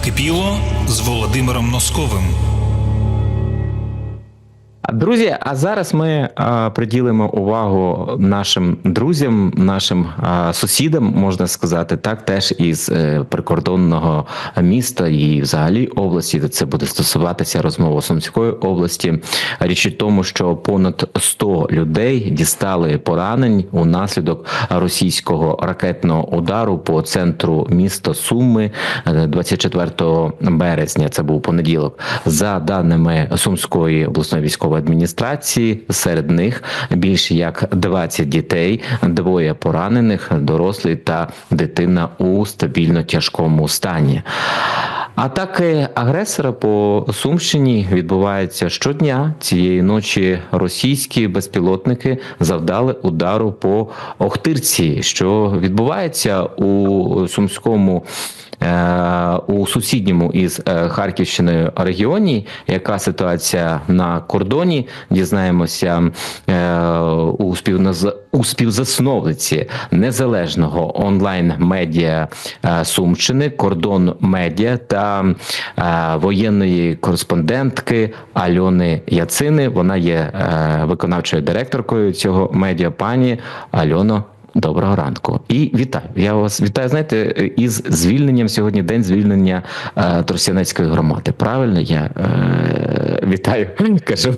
Накипіло з Володимиром Носковим. Друзі, а зараз ми а, приділимо увагу нашим друзям, нашим а, сусідам, можна сказати, так теж із е, прикордонного міста і взагалі області. Це буде стосуватися розмови Сумської області. Річ у тому, що понад 100 людей дістали поранень унаслідок російського ракетного удару по центру міста Суми е, 24 березня. Це був понеділок. За даними Сумської обласної військової адміністрації, серед них більше як 20 дітей, двоє поранених, дорослий та дитина у стабільно тяжкому стані. Атаки агресора по Сумщині відбуваються щодня. Цієї ночі російські безпілотники завдали удару по Охтирці, що відбувається у сумському. Е, У сусідньому із е, Харківщиною регіоні, яка ситуація на кордоні, дізнаємося е, у співназ... у співзасновниці незалежного онлайн медіа Сумщини, кордон медіа та воєнної кореспондентки Альони Яцини. Вона є виконавчою директоркою цього медіа. Пані Альоно. Доброго ранку і вітаю. Я вас вітаю. Знаєте, із звільненням сьогодні день звільнення е, Тросянецької громади. Правильно я е, вітаю, кажу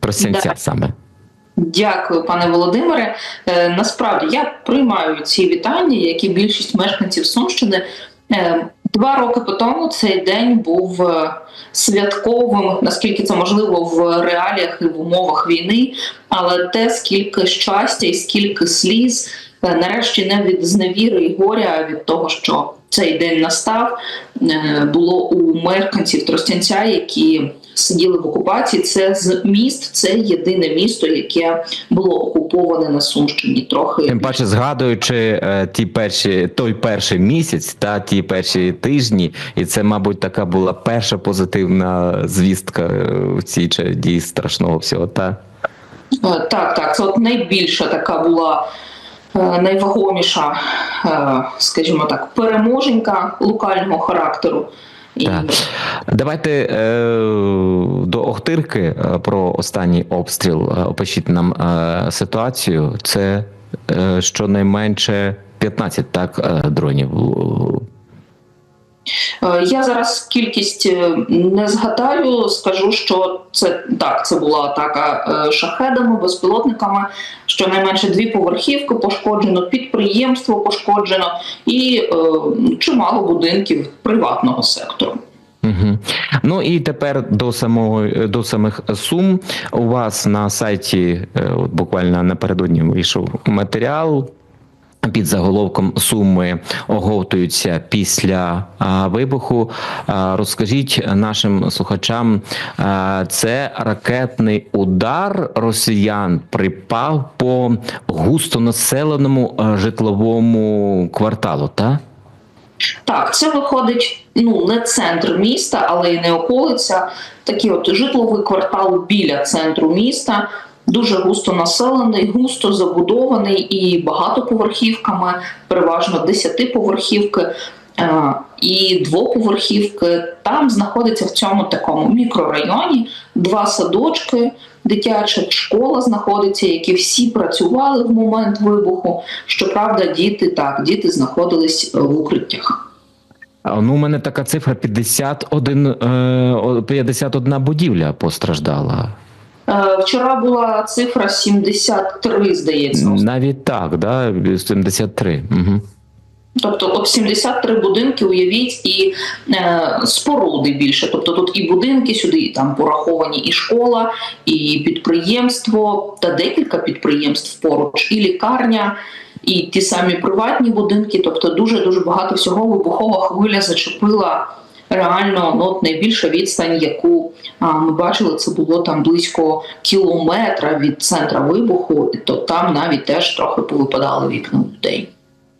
про сінця саме. Дякую, пане Володимире. Е, насправді я приймаю ці вітання, які більшість мешканців Сумщини. Е, два роки по тому цей день був е, святковим, наскільки це можливо в реаліях і в умовах війни. Але те, скільки щастя і скільки сліз, е, нарешті не від зневіри і горя, а від того, що цей день настав, було у мешканців Тростянця, які сиділи в окупації. Це з міст, це єдине місто, яке було окуповане на Сумщині. Трохи Тим паче, згадуючи е, ті перші той перший місяць та ті перші тижні, і це, мабуть, така була перша позитивна звістка е, в цій череді страшного всього. Та Е, Так, так, це от найбільша така була найвагоміша, скажімо так, переможенька локального характеру. Так. давайте е, до Охтирки е, про останній обстріл. Е, Опишіть нам е, ситуацію. Це е, щонайменше 15 так е, дронів. Е, Я зараз кількість е, не згадаю. Скажу, що це так, це була атака е, шахедами, безпілотниками. Щонайменше дві поверхівки пошкоджено, підприємство пошкоджено і е, чимало будинків приватного сектору. Угу. Ну і тепер до самого до самих сум. У вас на сайті от буквально напередодні вийшов матеріал. Під заголовком суми оговтуються після вибуху. Розкажіть нашим слухачам, це ракетний удар росіян припав по густонаселеному житловому кварталу, так? Так, це виходить ну не центр міста, але й не околиця. Такий от житловий квартал біля центру міста. Дуже густо населений, густо забудований і багатоповерхівками, переважно десятиповерхівки е, і двоповерхівки. Там знаходиться в цьому такому мікрорайоні два садочки, дитяча школа знаходиться, які всі працювали в момент вибуху. Щоправда, діти так, діти знаходились е, в укриттях. Ну, у мене така цифра 51, е, 51 будівля постраждала. Е, Вчора була цифра 73, здається. Навіть так, да, 73. Угу. Тобто, от 73 будинки, уявіть, і е, споруди більше. Тобто тут і будинки сюди, і там пораховані і школа, і підприємство, та декілька підприємств поруч, і лікарня, і ті самі приватні будинки. Тобто, дуже дуже багато всього вибухова хвиля зачепила. Реально, ну найбільша відстань, яку ми бачили, це було там близько кілометра від центра вибуху, то там навіть теж трохи повипадали вікна людей.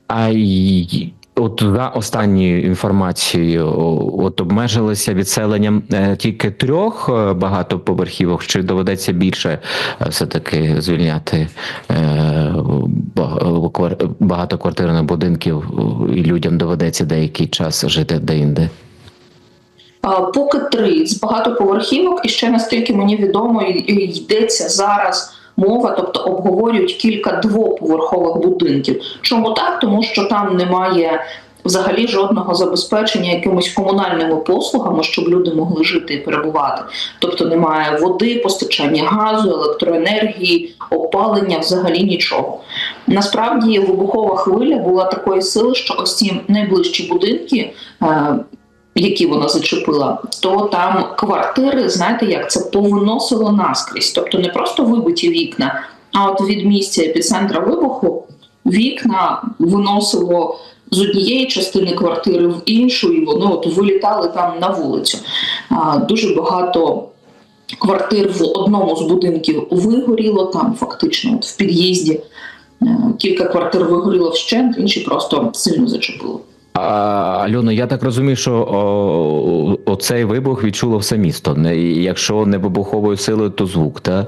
А от за останньою інформацією, от обмежилися відселенням е, тільки трьох е, багатоповерхівок, чи доведеться більше е, все-таки звільняти ба- квар- багатоквартирних будинків, і людям доведеться деякий час жити де-інде? Поки три з багатоповерхівок, і ще наскільки мені відомо, йдеться зараз мова, тобто обговорюють кілька двоповерхових будинків. Чому так? Тому що там немає взагалі жодного забезпечення якимись комунальними послугами, щоб люди могли жити і перебувати. Тобто немає води, постачання газу, електроенергії, опалення, взагалі нічого. Насправді вибухова хвиля була такої сили, що ось ці найближчі будинки. Які вона зачепила, то там квартири, знаєте, як це повиносило наскрізь. Тобто не просто вибиті вікна, а от від місця епіцентра вибуху вікна виносило з однієї частини квартири в іншу, і вони от вилітали там на вулицю. А, Дуже багато. Квартир в одному з будинків вигоріло там, фактично, от в під'їзді. Е, Кілька квартир вигоріло вщент, інші просто сильно зачепило. А, Альоно, я так розумію, що о, оцей вибух відчуло все місто. Не, якщо не вибуховою силою, то звук, так?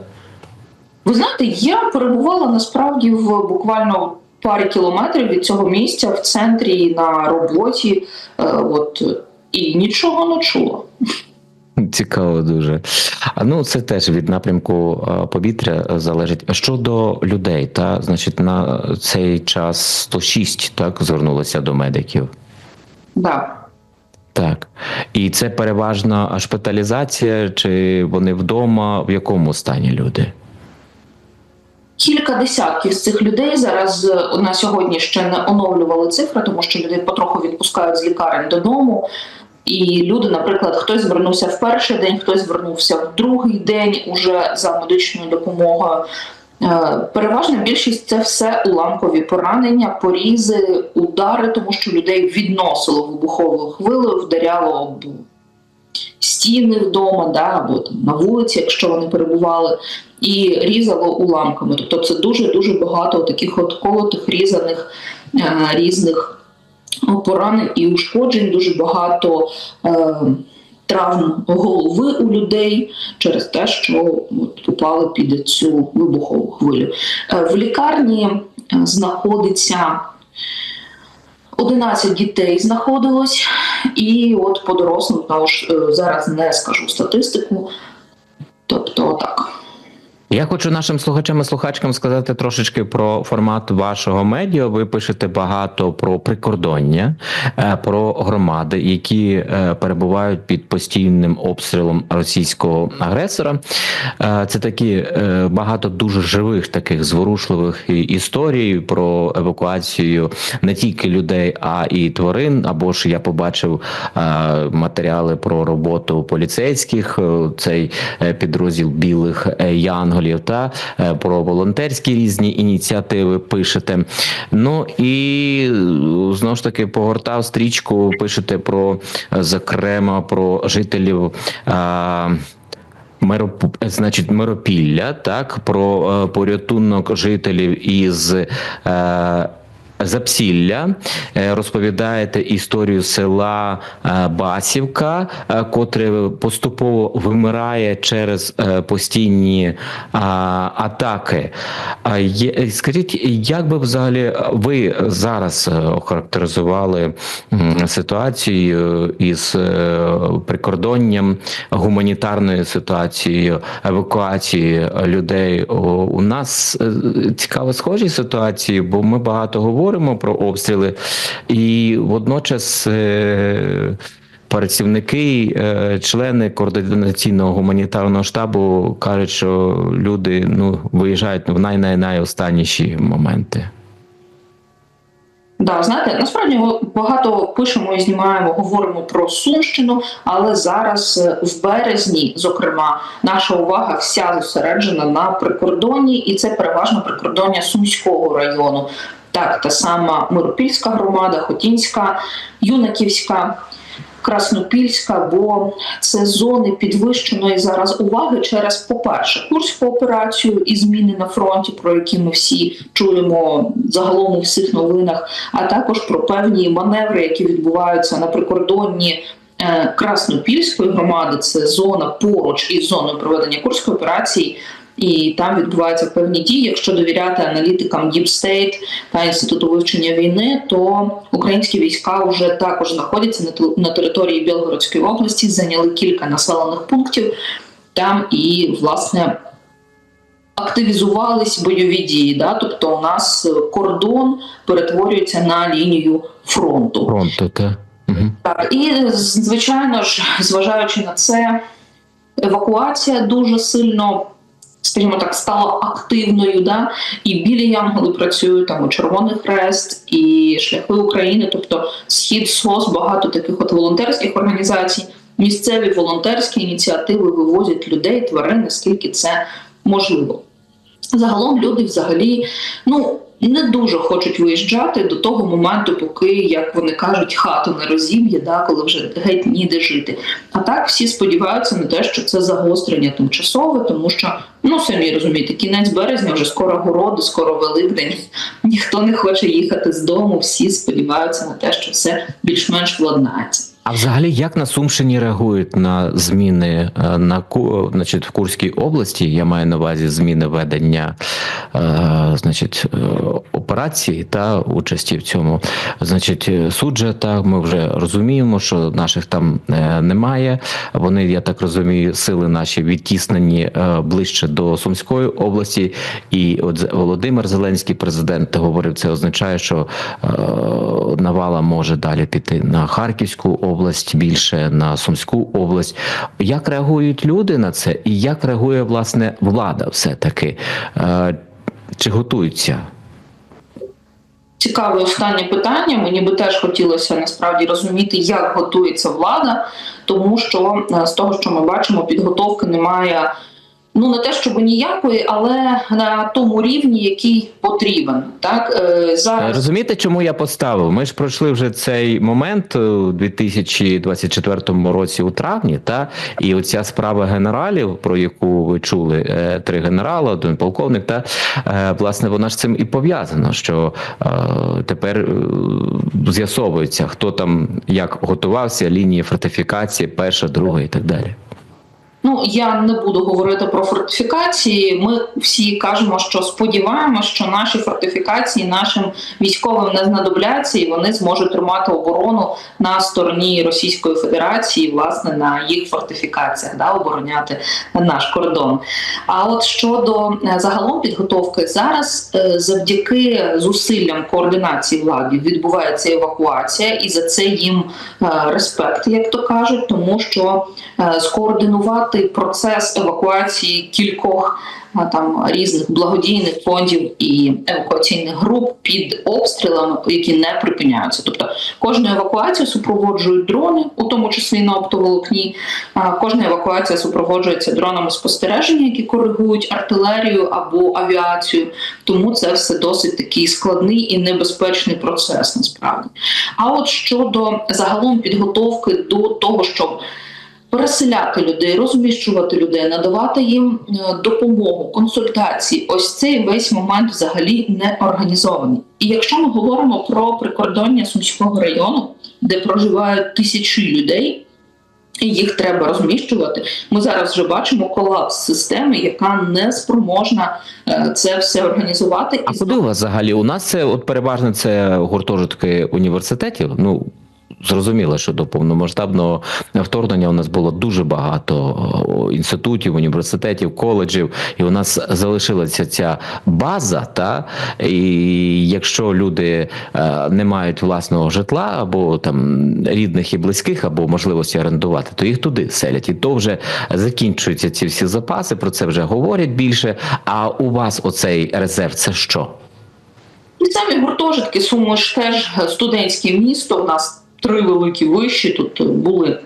Ви знаєте, я перебувала насправді в буквально парі кілометрів від цього місця в центрі на роботі, е, от і нічого не чула. Цікаво дуже. А ну це теж від напрямку повітря залежить. Щодо людей, та значить на цей час 106 так звернулося до медиків. Да. Так. І це переважно шпиталізація, чи вони вдома, в якому стані люди? Кілька десятків з цих людей зараз е, на сьогодні ще не оновлювали цифри, тому що людей потроху відпускають з лікарень додому. І люди, наприклад, хтось звернувся в перший день, хтось звернувся в другий день уже за медичною допомогою. Е, Переважна більшість це все уламкові поранення, порізи, удари, тому що людей відносило вибуховою хвилею, вдаряло об стіни вдома, да, або там на вулиці, якщо вони перебували, і різало уламками. Тобто це дуже дуже багато таких от колотих, різаних е, різних поранень і ушкоджень, дуже багато. Е, Травм голови у людей через те, що от, попали під цю вибухову хвилю. Е, В лікарні е, знаходиться 11 дітей знаходилось, і от по дорослим тому ж е, зараз не скажу статистику. Тобто так. Я хочу нашим слухачам і слухачкам сказати трошечки про формат вашого медіа. Ви пишете багато про прикордоння, е, про громади, які е, перебувають під постійним обстрілом російського агресора. Е, Це такі багато дуже живих, таких зворушливих історій про евакуацію не тільки людей, а і тварин. Або ж я побачив матеріали про роботу поліцейських. Цей підрозділ білих е, янголів та е, про волонтерські різні ініціативи пишете. Ну і е, знову ж таки погортав стрічку. Пишете про е, зокрема про жителів. А, Мероп... значить, Миропілля, так, про е, порятунок жителів із е, Запсілля, Е, розповідаєте історію села е, Басівка, е, котре поступово вимирає через постійні атаки. Скажіть, як би взагалі ви зараз охарактеризували ситуацію із прикордонням, гуманітарною ситуацією, евакуацією людей? У нас цікаво схожі ситуації, бо ми багато говоримо про обстріли, і водночас. е, Працівники, е, члени координаційного гуманітарного штабу кажуть, що люди ну виїжджають в най най найостанніші моменти. Да, знаєте, насправді багато пишемо і знімаємо, говоримо про Сумщину, але зараз е, в березні, зокрема, наша увага вся зосереджена на прикордонні, і це переважно прикордоння Сумського району. Так, та сама Миропільська громада, Хотінська, Юнаківська. Краснопільська, бо це зони підвищеної зараз уваги через, по-перше, Курську операцію і зміни на фронті, про які ми всі чуємо загалом у всіх новинах, а також про певні маневри, які відбуваються на прикордонні. е, Краснопільської громади це зона поруч із зоною проведення курської операції, і там відбуваються певні дії. Якщо довіряти аналітикам Deep State та інституту вивчення війни, то українські війська вже також знаходяться на території Білгородської області, зайняли кілька населених пунктів там і власне. Активізувались бойові дії, да? тобто у нас кордон перетворюється на лінію фронту. Фронту, та. Угу. Так, і звичайно ж, зважаючи на це, евакуація дуже сильно, скажімо так, стала активною. Да? І білі янголи працюють там у Червоний Хрест, і шляхи України, тобто схід СОС, багато таких от волонтерських організацій. Місцеві волонтерські ініціативи вивозять людей, тварин, наскільки це можливо. Загалом люди взагалі ну не дуже хочуть виїжджати до того моменту, поки, як вони кажуть, хату не розіб'є, да, коли вже геть ніде жити. А так всі сподіваються на те, що це загострення тимчасове, тому що ну самі розумієте, кінець березня, вже скоро городи, скоро Великдень. Ніхто не хоче їхати з дому. Всі сподіваються на те, що все більш-менш владнається. А взагалі, як на Сумщині реагують на зміни е, на значить, в Курській області? Я маю на увазі зміни ведення е, значить, е, операції та участі в цьому. Значить, суджа, так ми вже розуміємо, що наших там немає. Вони, я так розумію, сили наші відтіснені ближче до Сумської області. І от Володимир Зеленський, президент, говорив, це означає, що навала може далі піти на Харківську область, більше на Сумську область. Як реагують люди на це, і як реагує власне влада, все таки? Е, чи готуються? Цікаве останнє питання. Мені би теж хотілося насправді розуміти, як готується влада, тому що е, з того, що ми бачимо, підготовки немає. Ну не те, щоб ніякої, але на тому рівні, який потрібен. Так е, зараз Розумієте, чому я поставив? Ми ж пройшли вже цей момент у 2024 році у травні, та і оця справа генералів, про яку ви чули, е, три генерали, один полковник, та е, власне вона ж цим і пов'язана, що е, тепер е, з'ясовується, хто там як готувався, лінії фортифікації, перша, друга і так далі. Ну я не буду говорити про фортифікації. Ми всі кажемо, що сподіваємося, що наші фортифікації нашим військовим не знадобляться, і вони зможуть тримати оборону на стороні Російської Федерації, власне, на їх фортифікаціях, да, обороняти наш кордон. А от щодо е, загалом підготовки, зараз е, завдяки зусиллям координації влади відбувається евакуація, і за це їм е, респект, як то кажуть, тому що е, скоординувати процес евакуації кількох там різних благодійних фондів і евакуаційних груп під обстрілами, які не припиняються. Тобто кожну евакуацію супроводжують дрони, у тому числі на оптоволокні. Кожна евакуація супроводжується дронами спостереження, які коригують артилерію або авіацію. Тому це все досить такий складний і небезпечний процес насправді. А от щодо загалом підготовки до того, щоб переселяти людей, розміщувати людей, надавати їм е, допомогу, консультації. Ось цей весь момент взагалі не організований. І якщо ми говоримо про прикордоння Сумського району, де проживають тисячі людей. І їх треба розміщувати. Ми зараз вже бачимо колапс системи, яка не спроможна е, це все організувати. А куди у вас взагалі? У нас це от переважно це гуртожитки університетів. Ну зрозуміло, що до повномасштабного вторгнення у нас було дуже багато інститутів, університетів, коледжів, і у нас залишилася ця база. Та і якщо люди е, не мають власного житла або там рідних і близьких, або можливості орендувати, то їх туди селять. І то вже закінчуються ці всі запаси. Про це вже говорять більше. А у вас оцей резерв це що? І самі гуртожитки Суми ж теж студентське місто. У нас три великі виші тут були.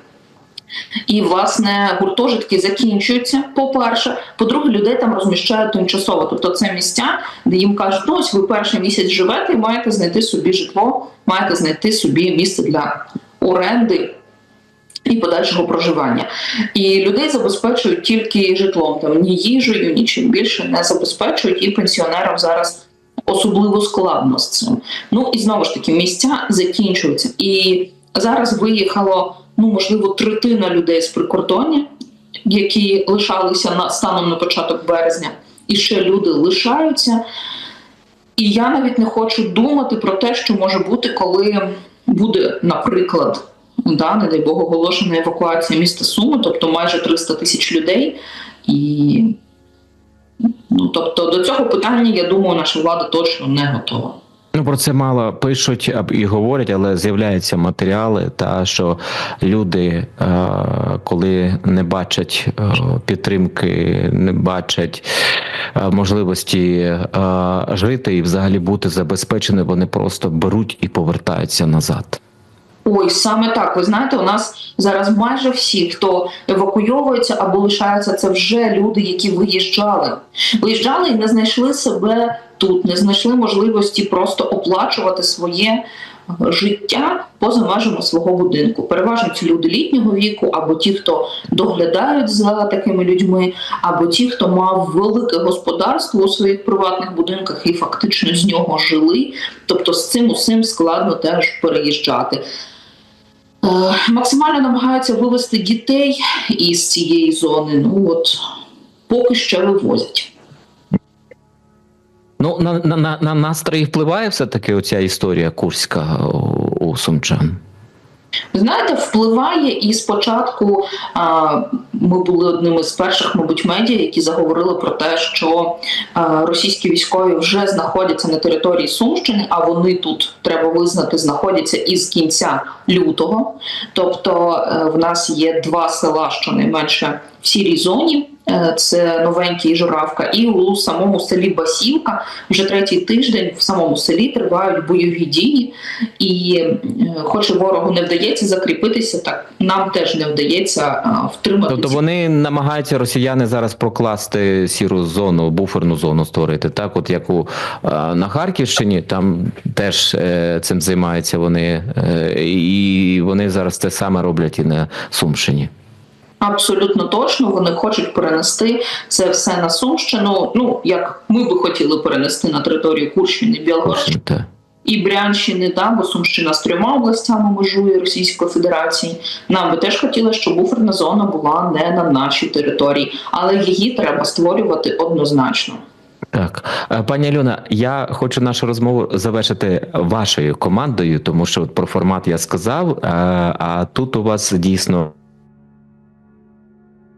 І, власне, гуртожитки закінчуються. По-перше, по-друге, людей там розміщають тимчасово. Тобто це місця, де їм кажуть, ну ось ви перший місяць живете і маєте знайти собі житло, маєте знайти собі місце для оренди. і подальшого проживання. І людей забезпечують тільки житлом, там ні їжею, нічим більше не забезпечують, і пенсіонерам зараз особливо складно з цим. Ну і знову ж таки, місця закінчуються. І зараз виїхало ну можливо третина людей з прикордоння, які лишалися на станом на початок березня, і ще люди лишаються. І я навіть не хочу думати про те, що може бути, коли буде, наприклад, да, не дай Бог, оголошена евакуація міста Суми, тобто майже 300 тисяч людей. І ну, тобто до цього питання, я думаю, наша влада точно не готова. Ну про це мало пишуть і говорять, але з'являються матеріали, та що люди, е, коли не бачать е, підтримки, не бачать е, можливості жити і взагалі бути забезпечені, вони просто беруть і повертаються назад. Ой, саме так. Ви знаєте, у нас зараз майже всі, хто евакуйовується або лишається, це вже люди, які виїжджали. Виїжджали і не знайшли себе тут, не знайшли можливості просто оплачувати своє е, життя поза межами свого будинку. Переважно це люди літнього віку, або ті, хто доглядають за такими людьми, або ті, хто мав велике господарство у своїх приватних будинках і фактично з нього жили. Тобто з цим усім складно теж переїжджати. Е, Максимально намагаються вивести дітей із цієї зони. Ну от поки що вивозять. Ну на, на, на, на настрої впливає все таки оця історія курська у, у сумчан. Знаєте, впливає і спочатку ми були одними з перших, мабуть, медіа, які заговорили про те, що російські військові вже знаходяться на території Сумщини, а вони тут треба визнати, знаходяться із кінця лютого. Тобто е, в нас є два села, щонайменше в сірій зоні. Е, Це новенький журавка, і у самому селі Басівка вже третій тиждень в самому селі тривають бойові дії, і е, хоч ворогу не вдається закріпитися, так нам теж не вдається втримати. Тобто вони намагаються росіяни зараз прокласти сіру зону, буферну зону створити. Так, от як у е, на Харківщині, там теж е, цим займаються вони, е, і вони зараз те саме роблять і на Сумщині. Абсолютно точно вони хочуть перенести це все на Сумщину. Ну як ми би хотіли перенести на територію Курщини, Білгородщини і Брянщини, да, бо Сумщина з трьома областями межує Російської Федерації. Нам би теж хотіли, щоб буферна зона була не на нашій території, але її треба створювати однозначно. Так, Е, пані Альона, я хочу нашу розмову завершити вашою командою, тому що про формат я сказав. е, А тут у вас дійсно.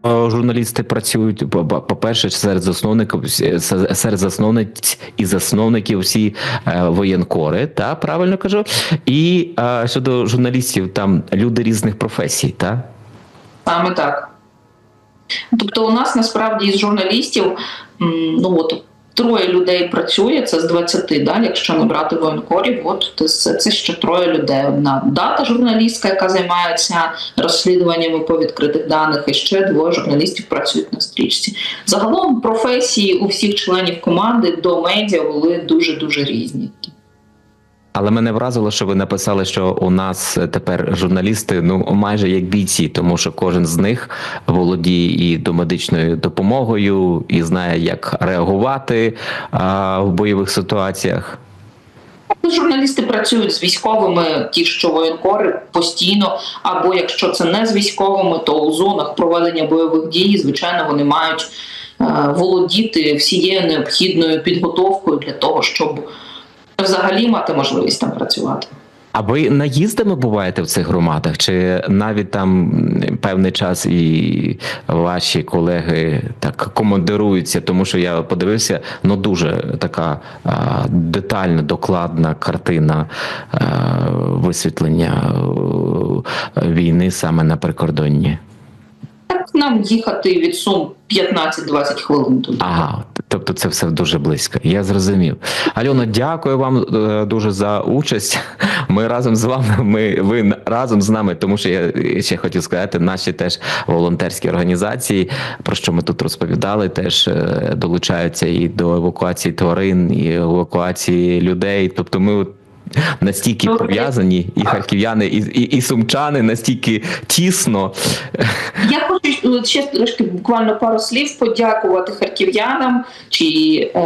Е, Журналісти працюють по- по-перше, серед засновників серед засновниць і засновників всі е, воєнкори, та правильно кажу. І е, щодо журналістів, там люди різних професій, та Саме так. Тобто, у нас насправді із журналістів ну от троє людей працює, це з 20, да, якщо не брати воєнкорів, от це, це ще троє людей. Одна дата журналістка, яка займається розслідуваннями по відкритих даних, і ще двоє журналістів працюють на стрічці. Загалом професії у всіх членів команди до медіа були дуже дуже різні. Але мене вразило, що ви написали, що у нас тепер журналісти ну майже як бійці, тому що кожен з них володіє і домедичною допомогою, і знає, як реагувати а, в бойових ситуаціях. Журналісти працюють з військовими, ті, що воєнкори постійно, або якщо це не з військовими, то у зонах проведення бойових дій, звичайно, вони мають е, володіти всією необхідною підготовкою для того, щоб взагалі мати можливість там працювати. А ви наїздами буваєте в цих громадах? Чи навіть там певний час і ваші колеги так командируються? Тому що я подивився, ну дуже така а, детальна, докладна картина а, висвітлення е, війни саме на прикордонні. Нам їхати від Сум 15-20 хвилин туди. Ага, тобто це все дуже близько. Я зрозумів. Альона, дякую вам е, дуже за участь. Ми разом з вами. Ми ви разом з нами, тому що я ще хотів сказати, наші теж волонтерські організації, про що ми тут розповідали, теж е, долучаються і до евакуації тварин, і евакуації людей. Тобто, ми от настільки Ну, пов'язані, і харків'яни, і, і, і сумчани настільки тісно. Я хочу е, ще трошки буквально пару слів подякувати харків'янам чи е,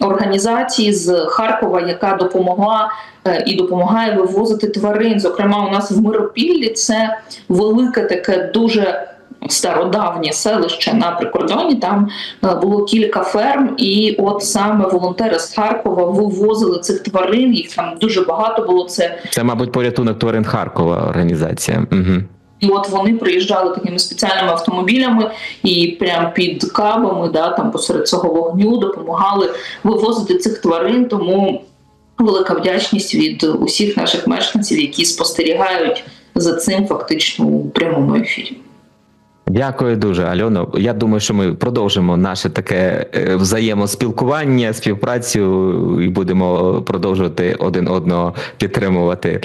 організації з Харкова, яка допомогла е, і допомагає вивозити тварин. Зокрема, у нас в Миропіллі це велике таке дуже. Стародавнє селище на прикордоні там е, було кілька ферм, і от саме волонтери з Харкова вивозили цих тварин. Їх там дуже багато було. Це Це, мабуть, порятунок тварин Харкова організація. Угу. І от вони приїжджали такими спеціальними автомобілями і прямо під кабами, да, там посеред цього вогню допомагали вивозити цих тварин. Тому велика вдячність від усіх наших мешканців, які спостерігають за цим фактично у прямому ефірі. Дякую дуже, Альоно. Я думаю, що ми продовжимо наше таке е, взаємоспілкування, співпрацю і будемо продовжувати один одного підтримувати.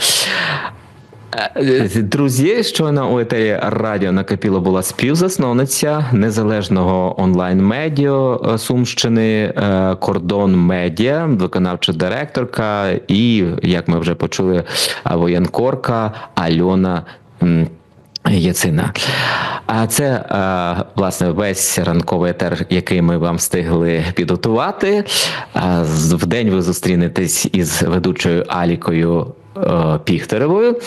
Е, Друзі, щойно у етері Радіо Накопіло була співзасновниця незалежного онлайн-медіа е, Сумщини е, Кордон Медіа, виконавча директорка, і як ми вже почули, е, воєнкорка Альона. Яцина. А це е, власне весь ранковий етер, який ми вам встигли підготувати. В день ви зустрінетесь із ведучою Алікою е, Піхтеревою.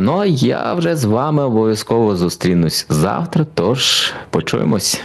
Ну а я вже з вами обов'язково зустрінусь завтра. Тож почуємось.